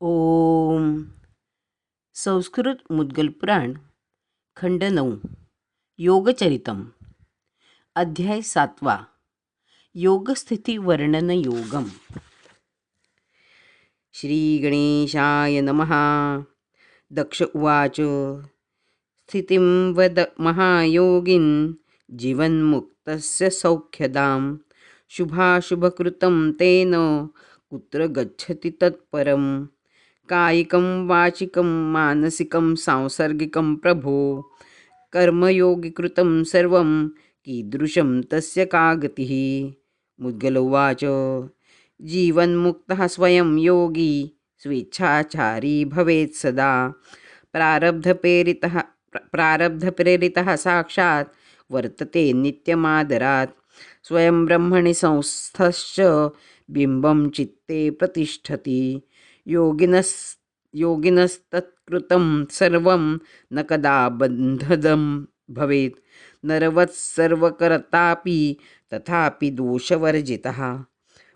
ओम. संस्कृत मुद्गल पुराण खंड नऊ योगचरितम. अध्याय सातवा योगस्थिती वर्णन योगम. श्री गणेशाय नमहा दक्ष उवाच स्थितिं वद महायोगिन् जीवन्मुक्तस्य सौख्यदां शुभाशुभकृतं तेन कुत्र गच्छति तत्परं कायिकं, वाचिकं, मानसिकं, सांसर्गिकं प्रभो। कर्मयोगिकृतं सर्वं, कीदृशं तस्य का गतिः मुद्गल उवाच जीवन्मुक्तः स्वयं योगी, स्वेच्छाचारी भवेत् सदा। प्रारब्धप्रेरितः प्रारब्धप्रेरितः साक्षात् वर्तते नित्यमादरात्। स्वयं ब्रह्मणि संस्थश्च बिंबं चित्ते प्रतिष्ठति। योगिनस्, योगिनस्तत्कृतं सर्वं न कदा बन्धदं भवेत्। नरवत्सर्वकर्तापि तथापि दोषवर्जितः।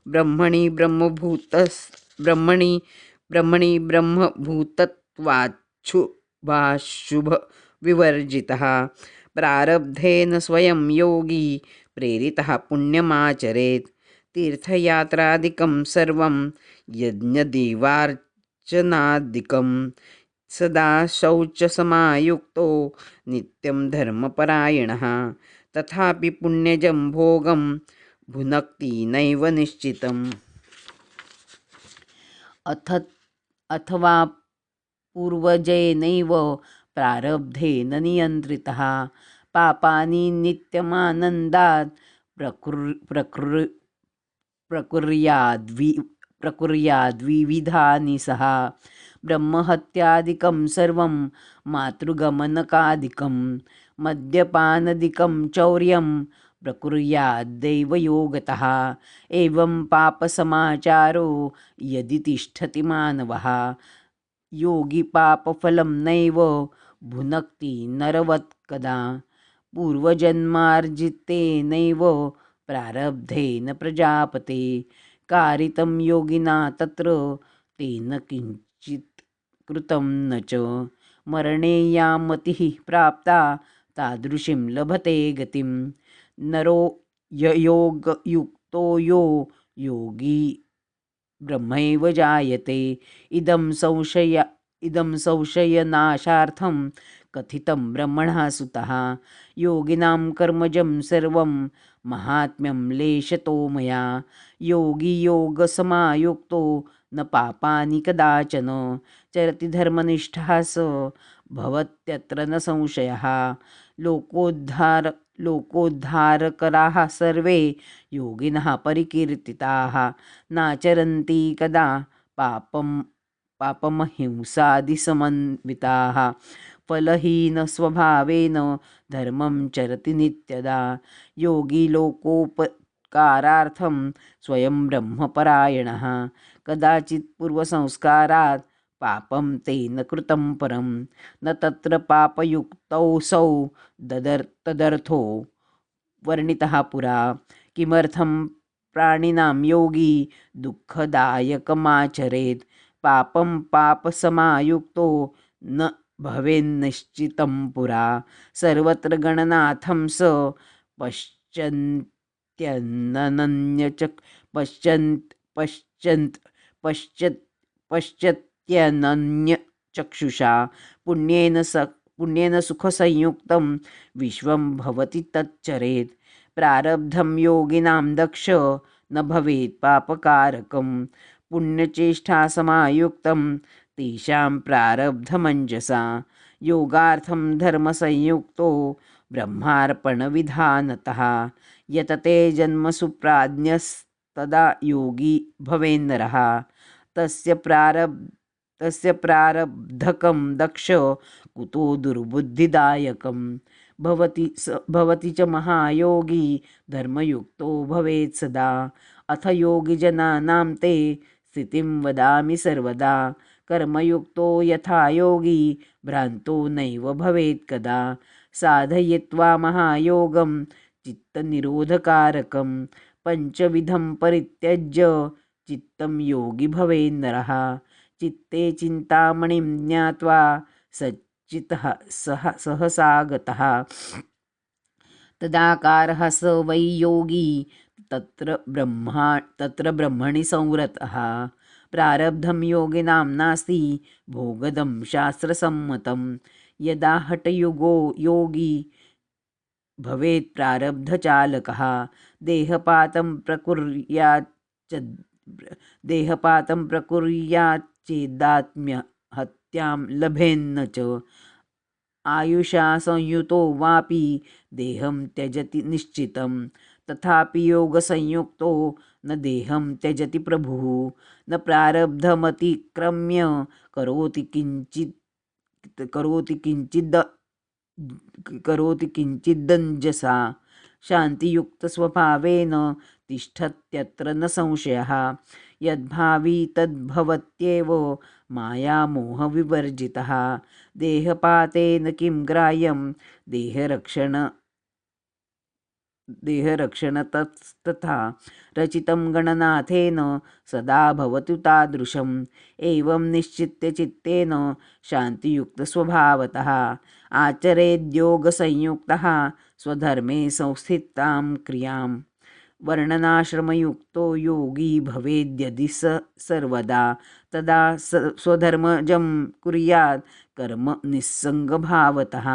ब्रह्मणि ब्रह्मभूतस्, ब्रह्मणि ब्रह्मणि ब्रह्मभूतत्वाच्छुभाशुभविवर्जितः प्रारब्धेन स्वयं योगी प्रेरितः पुण्यमाचरेत्। तीर्थयात्रादिकं सर्वं यज्ञदेवार्चनादिकं सदा शौचसमायुक्तो नित्यं धर्मपरायणः। तथापि पुण्यजं भोगं भुनक्ति नैव निश्चितम्। अथ, अथवा पूर्वजैनैव प्रारब्धेन नियन्त्रितः। पापानि नित्यमानन्दात् प्रकृ प्रकृ, प्रकुर्याद्वि प्रकुर्याद्विविधानि सः ब्रह्महत्यादिकं सर्वं, मातृगमनकादिकं, मद्यपानदिकं चौर्यं प्रकुर्याद्दैवयोगतः। एवं पापसमाचारो यदि तिष्ठति मानवः योगी पापफलं नैव भुनक्ति नरवत् कदा। पूर्वजन्मार्जितेनैव प्रारब्धेन प्रजापते। कारितं योगिना तत्र तेन किञ्चित् कृतं न च। मरणे या मतिः प्राप्ता तादृशीं लभते गतिं। नरो योगयुक्तो यो योगी ब्रह्मैव जायते। इदं संशय इदं संशयनाशार्थं कथितं ब्रह्मणः सुतः। योगिनां कर्मजं सर्वं महात्म्यं लेशतो मया। योगी योगसमायुक्तो न पापानि कदाचन। चरति धर्मनिष्ठः स भवत्यत्र न संशयः। लोकोद्धार लोकोद्धारकराः सर्वे योगिनः परिकीर्तिताः। नाचरन्ति कदा पापं पापमहिंसादिसमन्विताः। फलहीनस्वभावेन धर्मं चरति नित्यदा। योगी लोकोपकारार्थं स्वयं ब्रह्मपरायणः। कदाचित् पूर्वसंस्कारात् पापं तेन कृतं परं। न तत्र पापयुक्तौसौ ददर्, तदर्थो वर्णितः पुरा। किमर्थं प्राणिनां योगी दुःखदायकमाचरेत्? पापं पापसमायुक्तो न भवेन्निश्चितं पुरा। सर्वत्र गणनाथं स पश्चन्त्यनन्यच पश्यन्त् पश्यन्त् पश्यत् पश्यत्यनन्यचक्षुषा। पुण्येन स पुण्येन सुखसंयुक्तं विश्वं भवति तच्चरेत्। प्रारब्धं योगिनां दक्ष न भवेत् पापकारकं। पुण्यचेष्टासमायुक्तं तेषां प्रारब्धमञ्जसा योगार्थं धर्मसंयुक्तो ब्रह्मार्पणविधानतः। यतते जन्मसु प्राज्ञस्तदा योगी भवेन्नरः। तस्य प्रारब् तस्य प्रारब्धकं दक्ष कुतो दुर्बुद्धिदायकं। भवति स भवति च महायोगी धर्मयुक्तो भवेत् सदा। अथ योगिजनानां ते स्थितिं वदामि सर्वदा कर्मयुक्तो यथा योगी, भ्रान्तो नैव भवेत् कदा। साधयित्वा महायोगं, चित्तनिरोधकारकं, पञ्चविधं परित्यज्य चित्तं योगी भवेन्नरः चित्ते चिन्तामणिं ज्ञात्वा सच्चितः सह, सहसा गतः। तदाकारः स वै योगी, तत्र ब्रह्मा, तत्र ब्रह्मणि संवृतः। प्रारब्धं योगिनां नास्ति भोगदं शास्त्रसम्मतं। यदा हठयुगो योगी भवेत् प्रारब्धचालकः, देहपातं प्रकुर्याच्च देहपातं प्रकुर्याच्चेदात्म्यहत्यां लभेन्न च। आयुषा संयुतो वापि देहं त्यजति निश्चितं तथापि योगसंयुक्तो न देहं त्यजति प्रभुः, न प्रारब्धमतिक्रम्य करोति किञ्चित्, करोति किञ्चिद् करोति किञ्चिदञ्जसा शान्तियुक्तस्वभावेन तिष्ठत्यत्र न संशयः, यद्भावी तद्भवत्येव मायामोहविवर्जितः। देहपातेन किं ग्राह्यं, देहरक्षण देहरक्षणतस्तथा रचितं गणनाथेन सदा भवतु तादृशम्। एवं निश्चित्य चित्तेन शान्तियुक्तस्वभावतः आचरेद्योगसंयुक्तः स्वधर्मे संस्थितां क्रियाँ वर्णनाश्रमयुक्तो योगी भवेद्यदि स सर्वदा। तदा स स्वधर्मजं कुर्यात् कर्म निस्सङ्गभावतः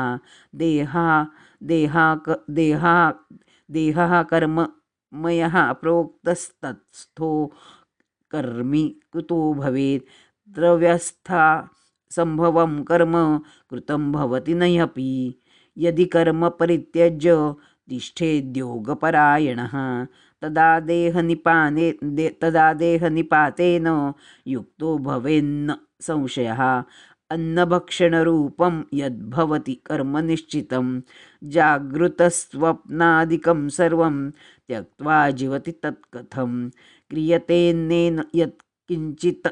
देहा देहा देहा देहः कर्ममयः प्रोक्तस्तत्स्थो कर्मी कुतो भवेत्। द्रव्यस्था सम्भवं कर्म कृतं भवति नह्यपि। यदि कर्म परित्यज्य तिष्ठेद्योगपरायणः तदा देहनिपाने दे तदा देहनिपातेन युक्तो भवेन्न संशयः। अन्नभक्षणरूपं यद्भवति कर्मनिश्चितं जागृतस्वप्नादिकं सर्वं त्यक्त्वा जीवति तत्कथं क्रियतेन्नेन यत्किञ्चित्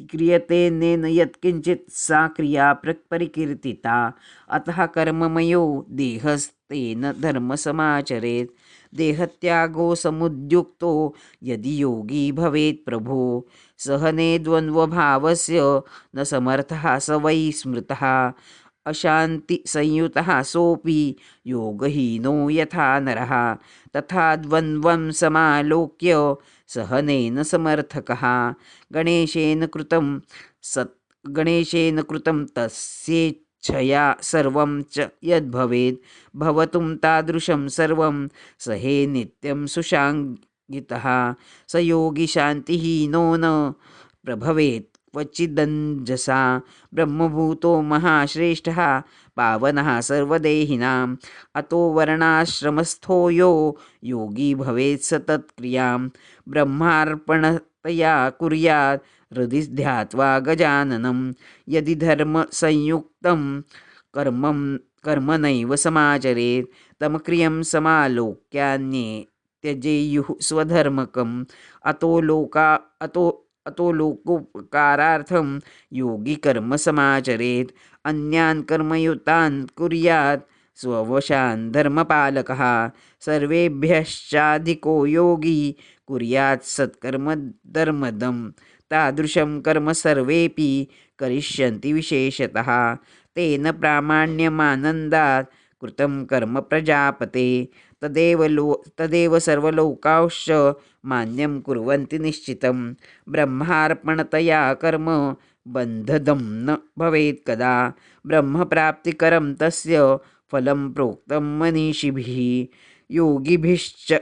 क्रियतेन्नेन यत्किञ्चित् सा क्रिया परिकीर्तिता। अतः कर्ममयो देहस्तेन धर्मसमाचरेत्। देहत्यागो समुद्युक्तो यदि योगी भवेत् प्रभो। सहने द्वन्द्वभावस्य न समर्थः स वै स्मृतः। अशान्तिसंयुतः सोऽपि योगहीनो यथा नरः। तथा द्वन्द्वं समालोक्य सहनेन समर्थकः। गणेशेन कृतं सत्, गणेशेन कृतं तस्येच्छया सर्वं च यद्भवेत्। भवतुं तादृशं सर्वं सहे नित्यं सुशाङ्गितः। स योगी शान्तिहीनो न प्रभवेत्। क्वचिदञ्जसा ब्रह्मभूतो महाश्रेष्ठः पावनः सर्वदेहिनाम्। अतो वर्णाश्रमस्थो यो योगी भवेत् सतत्क्रियां ब्रह्मार्पणतया कुर्यात् हृदि ध्यात्वा गजाननं। यदि धर्मसंयुक्तं कर्मं कर्म नैव समाचरेत्। तमक्रियं समालोक्यान्ये त्यजेयुः स्वधर्मकम्। अतो लोका अतो अतो लोकोपकारार्थं योगी कर्म समाचरेत् अन्यान् कर्मयुतान् कुर्यात्। स्ववशान् धर्मपालकः सर्वेभ्यश्चाधिको योगी कुर्यात् सत्कर्मधर्मदं तादृशं कर्म सर्वेपि करिष्यन्ति विशेषतः। तेन प्रामाण्यमानन्दात् कृतं कर्म प्रजापते। तदेव लो, तदेव सर्वलोकांश्च मान्यं कुर्वन्ति निश्चितं। ब्रह्मार्पणतया कर्म बन्धदं न भवेत् कदा। ब्रह्मप्राप्तिकरं तस्य फलं प्रोक्तं मनीषिभिः। योगिभिश्च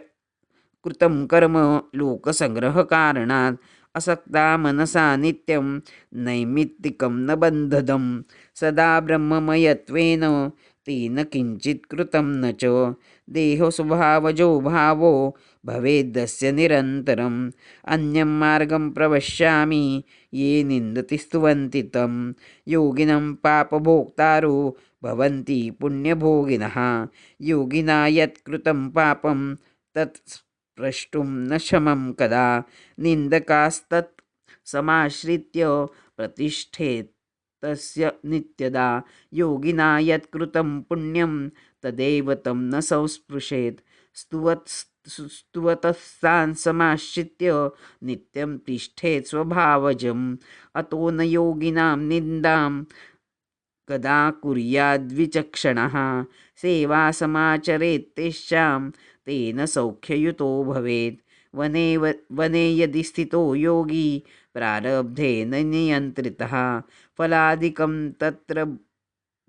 कृतं कर्म लोकसङ्ग्रहकारणात्। असक्ता मनसा नित्यं नैमित्तिकं न बन्धदं। सदा ब्रह्ममयत्वेन तेन किञ्चित् कृतं न च। देहस्वभावजो भावो भवेद्दस्य निरन्तरम्। अन्यं मार्गं प्रवश्यामि ये निन्दति स्तुवन्ति तं। योगिनं पापभोक्तारो भवन्ति पुण्यभोगिनः। योगिना यत्कृतं पापं तत् स्प्रष्टुं न क्षमं कदा। निन्दकास्तत् समाश्रित्य प्रतिष्ठेत् तस्य नित्यदा। योगिना यत्कृतं पुण्यं तदेव तं न संस्पृशेत्। स्तुवत् स्तुवतस्तान् समाश्रित्य नित्यं तिष्ठेत् स्वभावजम्। अतो न योगिनां निन्दां कदा कुर्याद्विचक्षणः। सेवा समाचरेत्तेषां तेन सौख्ययुतो भवेत्। वने व वने यदि स्थितो योगी प्रारब्धेन नियन्त्रितः। फलादिकं तत्र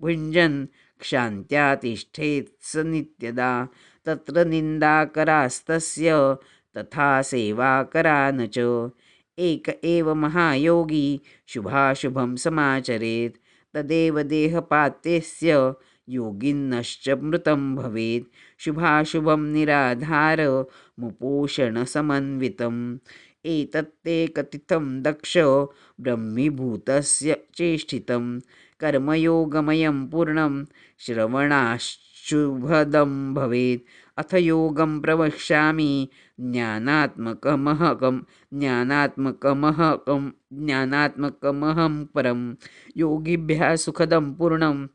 भुञ्जन् क्षान्त्या तिष्ठेत् स नित्यदा। तत्र निन्दाकरास्तस्य तथा सेवाकरा न च। एक एव महायोगी शुभाशुभं समाचरेत्। तदेव देहपात्यस्य योगिन्नश्च मृतं भवेत्। शुभाशुभं निराधारमुपोषणसमन्वितम् एतत्ते कथितं दक्ष ब्रह्मीभूतस्य चेष्टितं। कर्मयोगमयं पूर्णं श्रवणाशुभदं भवेत्। अथ योगं प्रवक्ष्यामि। ज्ञानात्मकमहकं ज्ञानात्मकमहकं ज्ञानात्मकमहं परं। योगिभ्यः सुखदं पूर्णं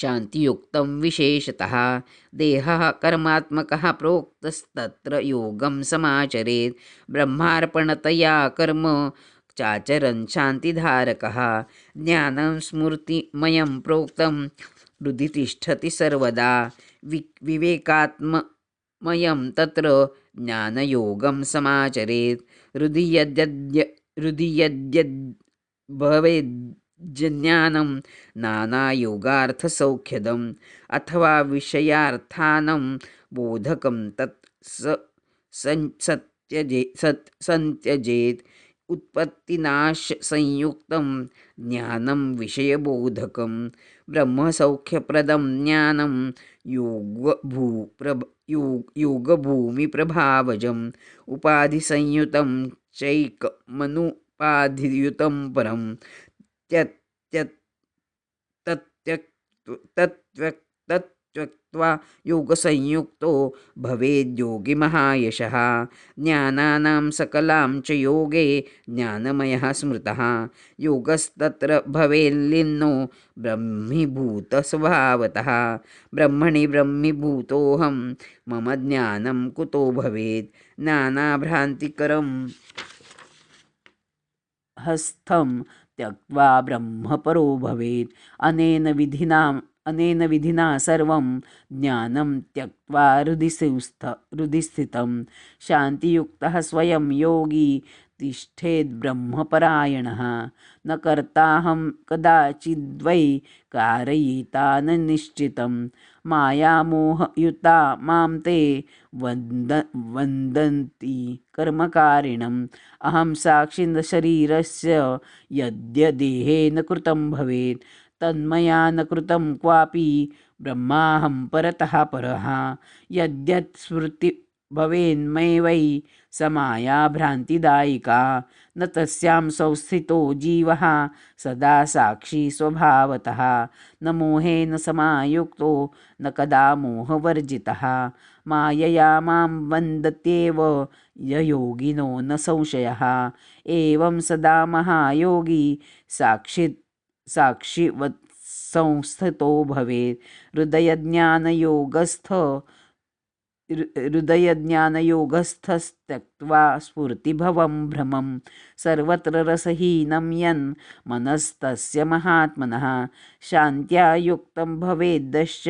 शान्तियुक्तं विशेषतः। देहः कर्मात्मकः प्रोक्तस्तत्र योगं समाचरेत्। ब्रह्मार्पणतया कर्म चाचरन् शान्तिधारकः। ज्ञानं स्मृतिमयं प्रोक्तं हृदि तिष्ठति सर्वदा। वि, विवेकात्ममयं तत्र ज्ञानयोगं समाचरेत्। हृदि यद्यद्य, हृदि ज्ञानं नानायोगार्थसौख्यदम् अथवा विषयार्थानं बोधकं तत् स सत्यजे सत् सन्त्यजेत् उत्पत्तिनाशसंयुक्तं ज्ञानं विषयबोधकं ब्रह्मसौख्यप्रदं ज्ञानं योगभूप्रभ योग योगभूमिप्रभावजम् उपाधिसंयुतं चैकमनुपाधियुतं परं त्यक्त्वा योगसंयुक्तो भवेद्योगिमहायशः ज्ञानानां सकलां च योगे ज्ञानमयः स्मृतः। योगस्तत्र भवेल्लिन्नो ब्रह्मीभूतस्वभावतः। ब्रह्मणि ब्रह्मीभूतोऽहं मम ज्ञानं कुतो भवेत् नानाभ्रान्तिकरं हस्थं त्यक्त्वा ब्रह्मपरो भवेत्। अनेन विधिना अनेन विधिना सर्वं ज्ञानं त्यक्त्वा हृदिस्थ हृदिस्थितं शान्तियुक्तः स्वयं योगी तिष्ठेद्ब्रह्मपरायणः न कर्ताहं कदाचिद्वै कारयिता न निश्चितं मायामोहयुता माँ ते वन्द, वन्दन्ति कर्मकारिणम्। अहं साक्षिशरीरस्य यद्यदेहेन कृतं भवेत्। तन्मया न कृतं क्वापि ब्रह्माहं परतः परः। यद्यत् स्मृति भवेन्मै वै समाया भ्रान्तिदायिका न तस्यां संस्थितो जीवः सदा साक्षी स्वभावतः। न मोहेन समायुक्तो, न कदा मोहवर्जितः। मायया माँ वन्दत्येव ययोगिनो न संशयः। एवं सदा महायोगी साक्षित्, साक्षिवत् संस्थितो भवेत्। हृदयज्ञानयोगस्थ हृदयज्ञानयोगस्थस्त्यक्त्वा स्फूर्तिभवं भ्रमं सर्वत्र रसहीनं यन् मनस्तस्य महात्मनः शान्त्या युक्तं भवेद्दश्च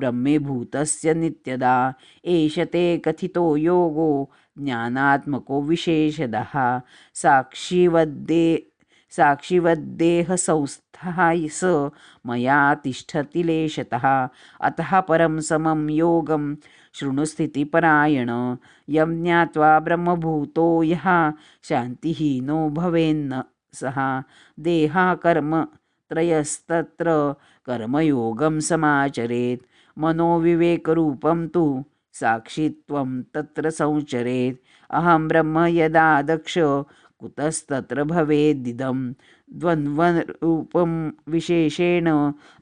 ब्रह्मीभूतस्य नित्यदा एष ते कथितो योगो ज्ञानात्मको विशेषदः साक्षिवद्दे साक्षिवद्देहसंस्थः स मया तिष्ठति लेशतः अतः परं समं योगं शृणुस्थितिपरायण यं ज्ञात्वा ब्रह्मभूतो यः शान्तिहीनो भवेन्न सः। देहाकर्मत्रयस्तत्र कर्मयोगं समाचरेत्। मनोविवेकरूपं तु साक्षित्वं तत्र संचरेत्। अहं ब्रह्म यदा दक्ष कुतस्तत्र भवेदिदं द्वन्द्वरूपं विशेषेण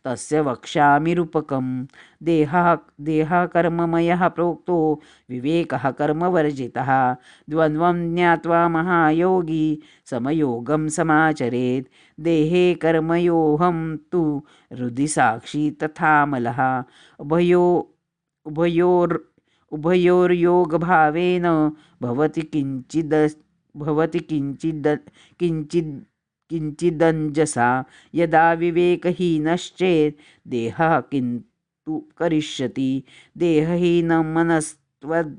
तस्य वक्ष्यामि रूपकं देहः देहकर्ममयः प्रोक्तो विवेकः कर्मवर्जितः। द्वन्द्वं ज्ञात्वा महायोगी समयोगं समाचरेत्। देहे कर्मयोऽहं तु हृदि साक्षी तथामलः। उभयो उभयोर् उभयोर्योगभावेन भवति किञ्चिद् भवति किञ्चिद् किञ्चिद्, किञ्चिदञ्जसा यदा विवेकहीनश्चेत् देहः किन्तु करिष्यति। देहहीनमनस्त्वद्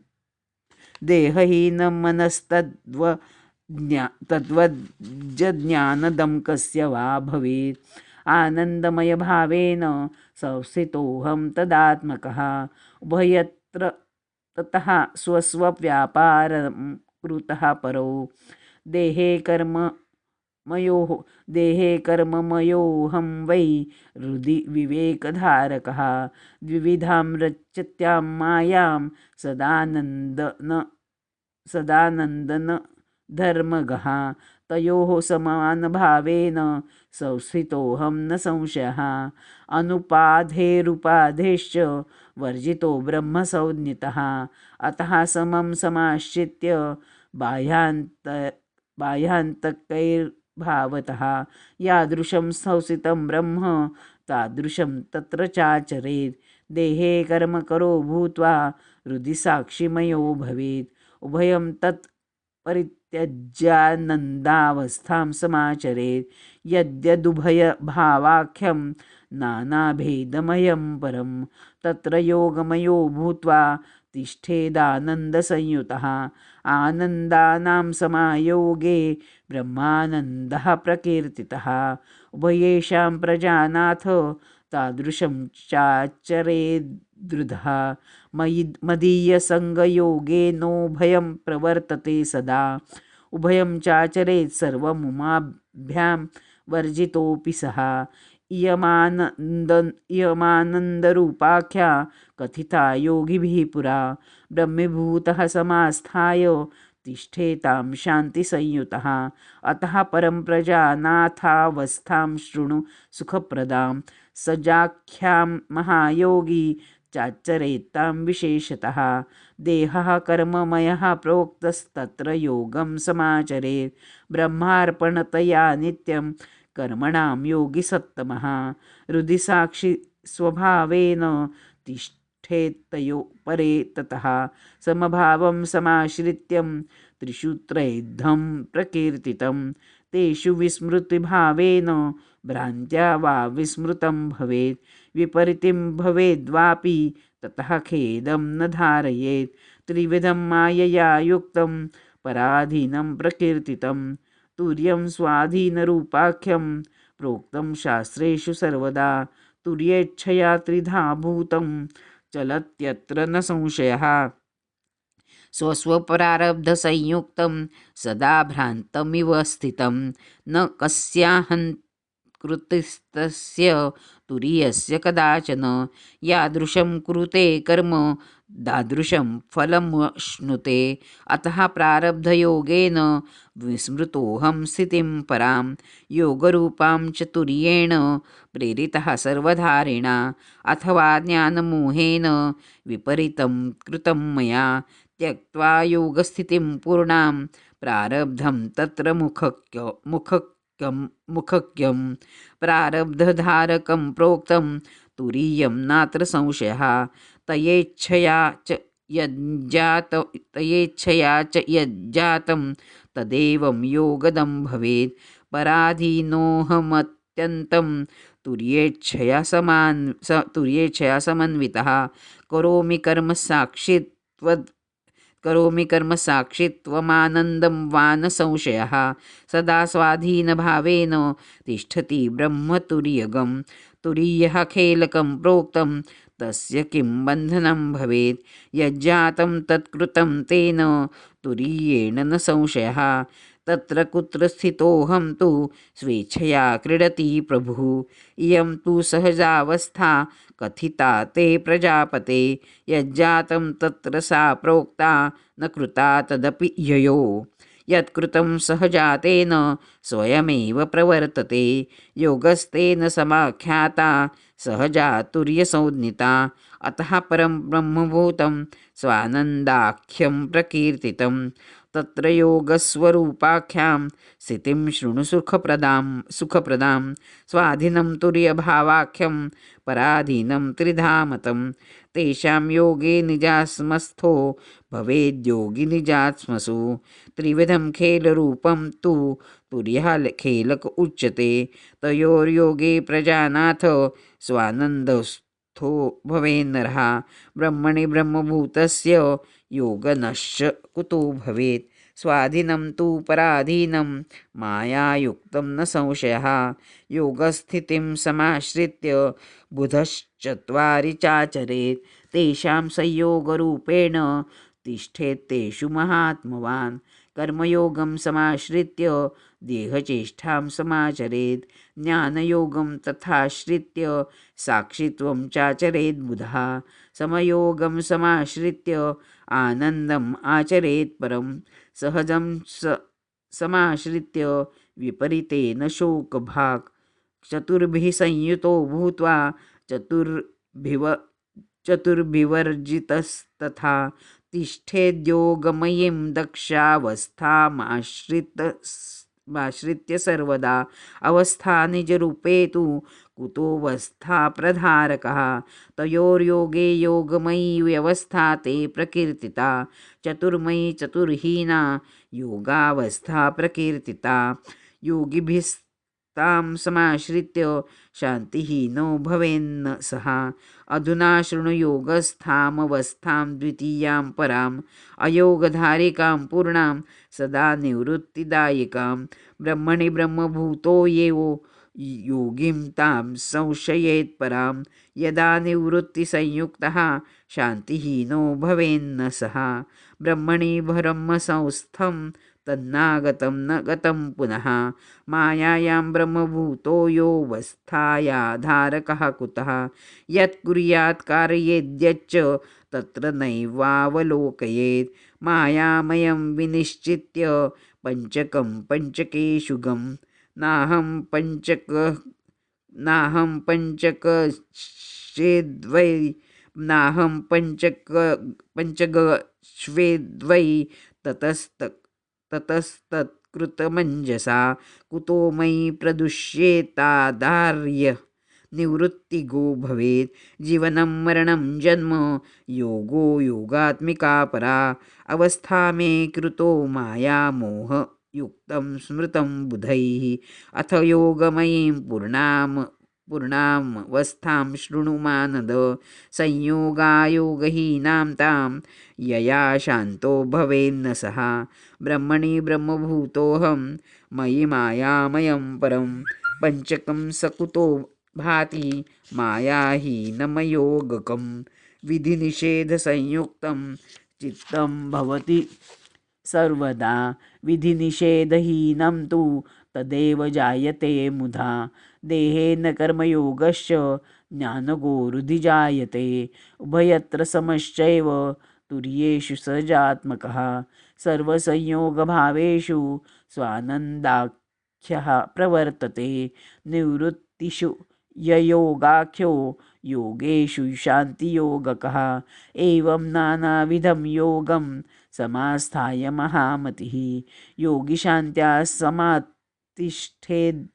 देहहीनमनस्तद्व ज्ञा तद्वज्ज्ञानदं कस्य वा भवेत्। आनन्दमयभावेन संस्थितोऽहं तदात्मकः। उभयत्र ततः स्वस्वव्यापारं कृतः परो। देहे कर्म मयोः, देहे कर्ममयोऽहं वै हृदि विवेकधारकः। द्विविधां रच्यत्यां मायां सदानन्दन सदानन्दन धर्मगः। तयोः समानभावेन संस्थितोऽहं न संशयः। अनुपाधेरुपाधेश्च वर्जितो ब्रह्मसंज्ञितः अतः समं समाश्रित्य बाह्यान्त बाह्यान्तकैर्भावतः यादृशं संस्थितं ब्रह्म, तादृशं तत्र चाचरेत्। देहे कर्मकरो भूत्वा हृदि साक्षिमयो भवेत्। उभयं तत् परित्यज्यानन्दावस्थां समाचरेत्। यद्यदुभयभावाख्यं नानाभेदमयं परं, तत्र योगमयो भूत्वा तिष्ठेदानन्दसंयुतः आनन्दानां समायोगे ब्रह्मानन्दः प्रकीर्तितः। उभयेषां प्रजानाथ तादृशं चाचरेदृधः मयि मदीयसङ्गयोगेनोभयं प्रवर्तते सदा। उभयं चाचरेत् सर्वमुमाभ्यां वर्जितोऽपि सः। इयमानन्द इयमानन्दरूपाख्या कथिता योगिभिः पुरा, ब्रह्मीभूतः समास्थाय, तिष्ठेतां शान्तिसंयुतः। अतः परं प्रजानाथावस्थां शृणु सुखप्रदां, सजाख्यां महायोगी चाचरेत्तां विशेषतः। देहः कर्ममयः प्रोक्तस्तत्र योगं समाचरेत्। ब्रह्मार्पणतया नित्यं कर्मणां योगिसत्तमः हृदि साक्षि स्वभावेन तिष्ठेत्तयो परे ततः। समभावं समाश्रित्यं त्रिषु त्रैद्धं प्रकीर्तितं। तेषु विस्मृतिभावेन भ्रान्त्या वा विस्मृतं भवेत्। विपरीतिं भवेद्वापि ततः खेदं न धारयेत्। त्रिविधं मायया युक्तं पराधीनं प्रकीर्तितं। तुर्यं स्वाधीनरूपाख्यं, प्रोक्तं शास्त्रेषु सर्वदा, तुर्येच्छया त्रिधा भूतं, चलत्यत्र न संशयः। स्वस्वप्रारब्धसंयुक्तं, सदा भ्रान्तमिव स्थितं, न कस्याहं कृतिस्तस्य तुरीयस्य कदाचन, यादृशं कुरुते कर्म दादृशं फलमश्नुते। अतः प्रारब्धयोगेन विस्मृतोऽहं स्थितिं परां। योगरूपां च तुर्येण प्रेरितः सर्वधारिणा। अथवा ज्ञानमोहेन विपरीतं कृतं मया। त्यक्त्वा योगस्थितिं पूर्णां। प्रारब्धं तत्र मुखक्य मुखक्यं मुखक्यं। प्रारब्धधारकं प्रोक्तं तुरीयं नात्र संशयः। तयेच्छया च यज्जात, तयेच्छया च यज्जातं तदेवं योगदं भवेत्। पराधीनोऽहमत्यन्तं, तुर्येच्छया समान्, स, तुर्येच्छया समन्वितः। करोमि कर्म साक्षित्वद्, करोमि कर्म साक्षित्वमानन्दं वा सदा स्वाधीनभावेन तिष्ठति ब्रह्मतुर्यगं तुरीयः खेलकं प्रोक्तं, तस्य किं बन्धनं भवेत्? यज्जातं तत्कृतं तेन तुरीयेण न संशयः। तत्र कुत्र स्थितोऽहं तु स्वेच्छया क्रीडति प्रभुः। इयं तु सहजावस्था, कथिता ते प्रजापते। यज्जातं तत्र सा प्रोक्ता, न कृता तदपि ययो। यत्कृतं सहजातेन स्वयमेव प्रवर्तते। योगस्तेन समाख्याता सहजातुर्यसंज्ञिता अतः परं ब्रह्मभूतं स्वानन्दाख्यं प्रकीर्तितं। तत्र योगस्वरूपाख्यां स्थितिं शृणु सुखप्रदां सुखप्रदां। स्वाधीनं तुर्यभावाख्यं, पराधीनं त्रिधामतं। तेषां योगे निजास्मस्थो भवेद्योगी निजात्मसु त्रिविधं खेलरूपं तु तुर्यः खेलक उच्यते। तयोर्योगे प्रजानाथ स्वानन्दस्थो भवेन्नरः। ब्रह्मणि ब्रह्मभूतस्य योगनश्च कुतो भवेत्। स्वाधीनं तु पराधीनं, मायायुक्तं न संशयः। योगस्थितिं समाश्रित्य बुधश्चत्वारि चाचरेत्। तेषां संयोगरूपेण तिष्ठेत्तेषु महात्मवान्। कर्मयोगं समाश्रित्य देहचेष्टां समाचरेत्। ज्ञानयोगं तथाश्रित्य साक्षित्वं चाचरेत् बुधः। समयोगं समाश्रित्य आनन्दम् आचरेत् परं सहजं स समाश्रित्य विपरीतेन शोकभाक्। चतुर्भिः संयुतो भूत्वा चतुर्भिव चतुर्भिवर्जितस्तथा दक्षावस्थामाश्रित आश्रित्य सर्वदा। अवस्था निजरूपे तु कुतोऽवस्थाप्रधारकः तयोर्योगे योगमयी व्यवस्था ते प्रकीर्तिता। चतुर्मयी चतुर्हीना योगावस्था प्रकीर्तिता। योगिभिस्तां समाश्रित्य शान्तिहीनो भवेन्न सः। अधुना शृणुयोगस्थामवस्थां द्वितीयां पराम् अयोगधारिकां पूर्णां सदा निवृत्तिदायिकां। ब्रह्मणि ब्रह्मभूतो येवो योगीं तां संशयेत् परां। यदा निवृत्तिसंयुक्तः शान्तिहीनो भवेन्न सः। ब्रह्मणि ब्रह्मसंस्थं तन्नागतं न गतं पुनः। मायायां ब्रह्मभूतो योऽवस्थायाधारकः कुतः? कुर्यात् कारयेद्यच्च तत्र नैवावलोकयेत्। मायामयं विनिश्चित्य पञ्चकं पञ्चकेषु गं नाहं पञ्चक नाहं पञ्चकश्चेद्वै नाहं ततस्तत्कृतमञ्जसा कुतो मयि प्रदुष्येतादार्य निवृत्तिगो भवेत् जीवनं मरणं जन्म। योगो योगात्मिका परा। अवस्था मे कृतो मायामोहयुक्तं स्मृतं बुधैः। अथ योगमयीं पूर्णां पूर्णामवस्थां शृणु मानद संयोगायोगहीनां तां यया शान्तो भवेन्न सः। ब्रह्मणि ब्रह्मभूतोऽहं मयि मायामयं परं। पञ्चकं सकुतो भाति मायाहीनमयोगकं। विधिनिषेधसंयुक्तं चित्तं भवति सर्वदा। विधिनिषेधहीनं तु तदेव जायते मुधा देहेन कर्मयोगश्च ज्ञानगोरुधिजायते। उभयत्र समश्चैव तुर्येषु सजात्मकः। सर्वसंयोगभावेषु स्वानन्दाख्यः प्रवर्तते। निवृत्तिषु ययोगाख्यो योगेषु शान्तियोगकः। एवं नानाविधं योगं समास्थाय महामतिः। योगिशान्त्या समातिष्ठेद्।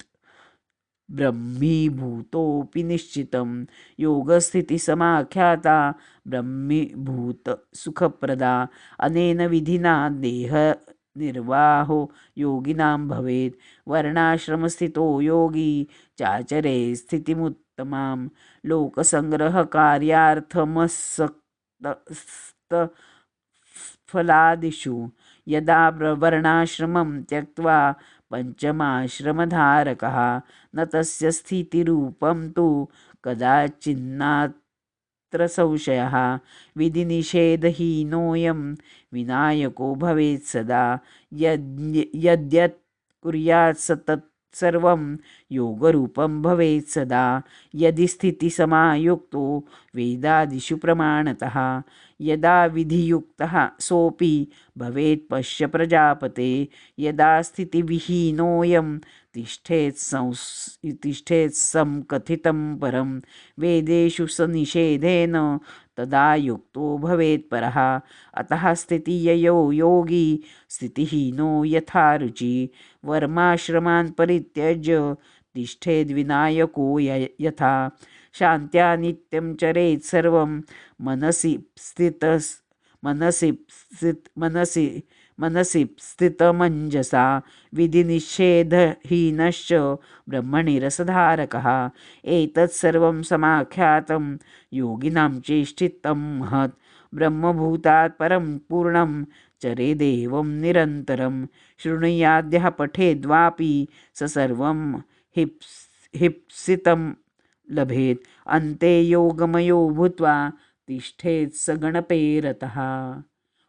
ब्रह्मीभूतोऽपि निश्चितं योगस्थितिसमाख्याता, ब्रह्मीभूतसुखप्रदा। अनेन विधिना देहनिर्वाहो योगिनां भवेत्। वर्णाश्रमस्थितो योगी, चाचरे स्थितिमुत्तमां लोकसङ्ग्रहकार्यार्थमसक्तफलादिषु यदा वर्णाश्रमं त्यक्त्वा पञ्चमाश्रमधारकः। न तस्य स्थितिरूपं तु कदाचिन्नात्र संशयः विधिनिषेधहीनोऽयं विनायको भवेत् सदा। यद् यद्यत् कुर्यात् स तत् सर्वं योगरूपं भवेत् सदा। यदि स्थितिसमायुक्तो वेदादिषु प्रमाणतः यदा विधियुक्तः सोऽपि भवेत् पश्य प्रजापते। यदा स्थितिविहीनोऽयं तिष्ठेत् संस् तिष्ठेत् संकथितं परं वेदेषु स निषेधेन तदा युक्तो भवेत् परः। अतः स्थितिययो योगी स्थितिहीनो यथा रुचि। वर्माश्रमान् परित्यज्य तिष्ठेद्विनायको य, यथा। शान्त्या नित्यं चरेत् सर्वं। मनसि स्थितस्, मनसि स्थित, मनसि मनसि स्थितमञ्जसा विधिनिषेधहीनश्च ब्रह्मणि रसधारकः एतत् सर्वं समाख्यातं योगिनां चेष्टितं महत्। ब्रह्मभूतात् परं पूर्णं चरेदेवं निरन्तरं शृणुयाद्यः पठेद्वापि स सर्वं हिप्स्, हिप्सितं लभेत्। अन्ते योगमयो भूत्वा तिष्ठेत् स गणपे रतः।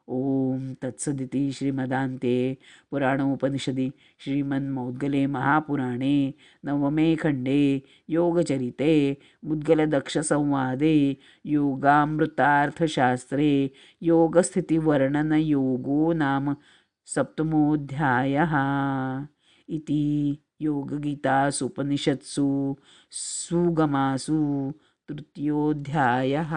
ॐ तत्सदिति श्रीमदान्ते पुराणोपनिषदि श्रीमन्मौद्गले महापुराणे नवमे खण्डे योगचरिते मुद्गलदक्षसंवादे योगामृतार्थशास्त्रे योगस्थितिवर्णनयोगो नाम सप्तमोऽध्यायः इति योगगीतासुपनिषत्सु सुगमासु तृतीयोऽध्यायः